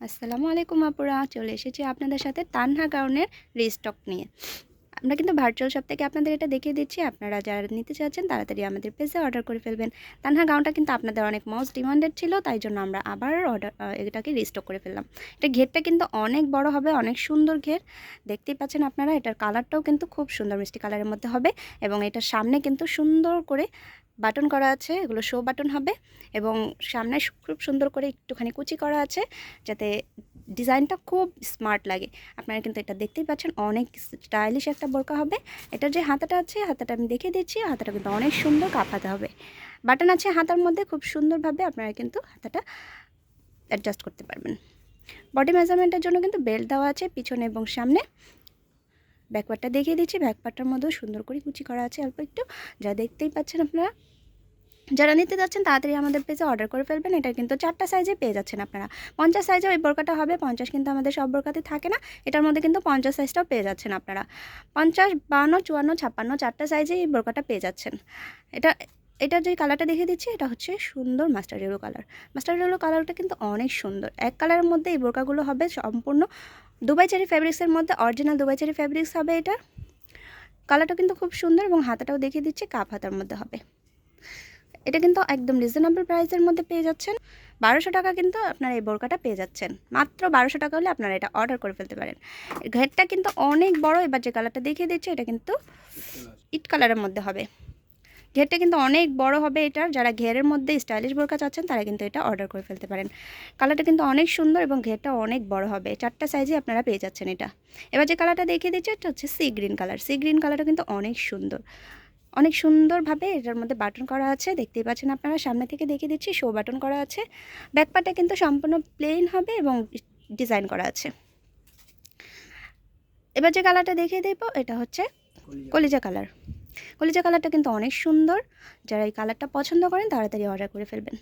আসসালামু আলাইকুম আপুরা চলে এসেছি আপনাদের সাথে তানহা গাউনের রিস্টক নিয়ে। আমরা কিন্তু ভার্চুয়াল শপ থেকে আপনাদের এটা দেখিয়ে দিচ্ছি। আপনারা যারা নিতে চাচ্ছেন, তাড়াতাড়ি আমাদের পেজে অর্ডার করে ফেলবেন। তানহা গাউনটা কিন্তু আপনাদের অনেক মোস্ট ডিমান্ডেড ছিল, তাই জন্য আমরা আবার অর্ডার এটাকে রিস্টক করে ফেললাম। এটা ঘেরটা কিন্তু অনেক বড় হবে, অনেক সুন্দর ঘের। দেখতেই পাচ্ছেন আপনারা, এটার কালারটাও কিন্তু খুব সুন্দর মিষ্টি কালারের মধ্যে হবে এবং এটার সামনে কিন্তু সুন্দর করে বাটন করা আছে, এগুলো শো বাটন হবে এবং সামনে খুব সুন্দর করে একটুখানি কুচি করা আছে, যাতে ডিজাইনটা খুব স্মার্ট লাগে। আপনারা কিন্তু এটা দেখতেই পাচ্ছেন, অনেক স্টাইলিশ একটা বোরকা হবে। এটার যে হাতাটা আছে, হাতাটা আমি দেখে দিচ্ছি, হাতাটা কিন্তু অনেক সুন্দর কাপ হাতা হবে। বাটন আছে হাতার মধ্যে, খুব সুন্দরভাবে আপনারা কিন্তু হাতাটা অ্যাডজাস্ট করতে পারবেন। বডি মেজারমেন্টের জন্য কিন্তু বেল্ট দেওয়া আছে, পিছনে এবং সামনে। ব্যাকপার্টটা দেখিয়ে দিচ্ছি ব্যাকপার্টটার মধ্যেও সুন্দর করে কুচি করা আছে অল্প একটু। যা দেখতেই পাচ্ছেন আপনারা যারা নিতে যাচ্ছেন, তাড়াতাড়ি আমাদের পেজে অর্ডার করে ফেলবেন। এটা কিন্তু চারটা সাইজে পেয়ে যাচ্ছেন আপনারা। পঞ্চাশ সাইজে ওই বোরকাটা হবে, পঞ্চাশ কিন্তু আমাদের সব বোরকাতে থাকে না। এটার মধ্যে কিন্তু পঞ্চাশ সাইজটাও পেয়ে যাচ্ছেন আপনারা। পঞ্চাশ, বান্ন, চুয়ান্ন, ছাপ্পান্ন চারটা সাইজে এই বোরকাটা পেয়ে যাচ্ছেন। এটা এটার যে কালারটা দেখে দিচ্ছি, এটা হচ্ছে সুন্দর master yellow colour master yellow কালারটা কিন্তু অনেক সুন্দর। এক কালারের মধ্যে এই বোরকাগুলো হবে সম্পূর্ণ দুবাই চেরি ফ্যাব্রিক্সের মধ্যে অরিজিনাল দুবাই চেরি ফ্যাব্রিক্স হবে এটা কালারটা কিন্তু খুব সুন্দর এবং হাতাটাও দেখিয়ে দিচ্ছি, কাপ হাতার মধ্যে হবে। এটা কিন্তু একদম রিজনেবল প্রাইসের মধ্যে পেয়ে যাচ্ছেন। বারোশো টাকা কিন্তু আপনারা এই বোরকাটা পেয়ে যাচ্ছেন। মাত্র বারোশো টাকা হলে আপনারা এটা অর্ডার করে ফেলতে পারেন। ঘেরটা কিন্তু অনেক বড়, এবার যে কালারটা দেখিয়ে দিচ্ছে, এটা কিন্তু ইট কালারের মধ্যে হবে। ঘেরটা কিন্তু অনেক বড় হবে এটার। যারা ঘেরের মধ্যে স্টাইলিশ বোরকা চাচ্ছেন, তারা কিন্তু এটা অর্ডার করে ফেলতে পারেন। কালারটা কিন্তু অনেক সুন্দর এবং ঘেরটা অনেক বড় হবে। চারটা সাইজে আপনারা পেয়ে যাচ্ছেন এটা। এবার যে কালারটা দেখিয়ে দিচ্ছে, এটা হচ্ছে sea green colour sea green কালারটা কিন্তু অনেক সুন্দর। অনেক সুন্দরভাবে এটার মধ্যে বাটন করা আছে দেখতেই পাচ্ছেন আপনারা। সামনে থেকে দেখিয়ে দিচ্ছি শো বাটন করা আছে। ব্যাকপার্টটা কিন্তু সম্পূর্ণ প্লেন হবে এবং ডিজাইন করা আছে। এবার যে কালারটা দেখিয়ে দেবো এটা হচ্ছে কলিজা। কালার কলিজা কালারটা কিন্তু অনেক সুন্দর। যারা এই কালারটা পছন্দ করেন তাড়াতাড়ি অর্ডার করে ফেলবেন।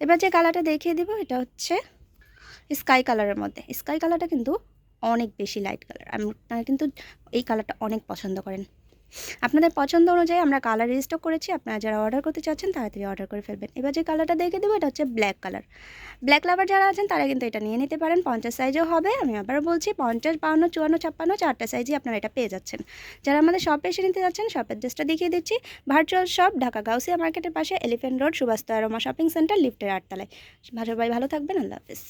এবার যে কালারটা দেখিয়ে দেবো এটা হচ্ছে স্কাই কালারের মধ্যে। স্কাই কালারটা কিন্তু অনেক বেশি লাইট কালার আপনারা কিন্তু এই কালারটা অনেক পছন্দ করেন। আপনাদের পছন্দ অনুযায়ী আমরা কালার রেজিস্টার করেছি। আপনারা যারা অর্ডার করতে চাচ্ছেন, তাড়াতাড়ি অর্ডার করে ফেলবেন। এবার যে কালারটা দেখে দেবো, এটা হচ্ছে ব্ল্যাক কালার ব্ল্যাক লাভার যারা আছেন, তারা কিন্তু এটা নিয়ে নিতে পারেন। পঞ্চাশ সাইজও হবে। আমি আবার বলছি, পঞ্চাশ, বাউন্ন, চুয়ান্ন, ছাপ্পান্ন, চারটা সাইজই আপনারা এটা পেয়ে যাচ্ছেন। যারা আমাদের শপে এসে নিতে যাচ্ছেন শপের ড্রেসটা দেখিয়ে দিচ্ছি। ভার্চুয়াল শপ ঢাকা গাউসিয়া মার্কেটের পাশে elephant road Subhash Rama shopping centre লিফটের আটতলায়। ভাই, ভালো থাকবেন। আল্লাহ হাফিজ।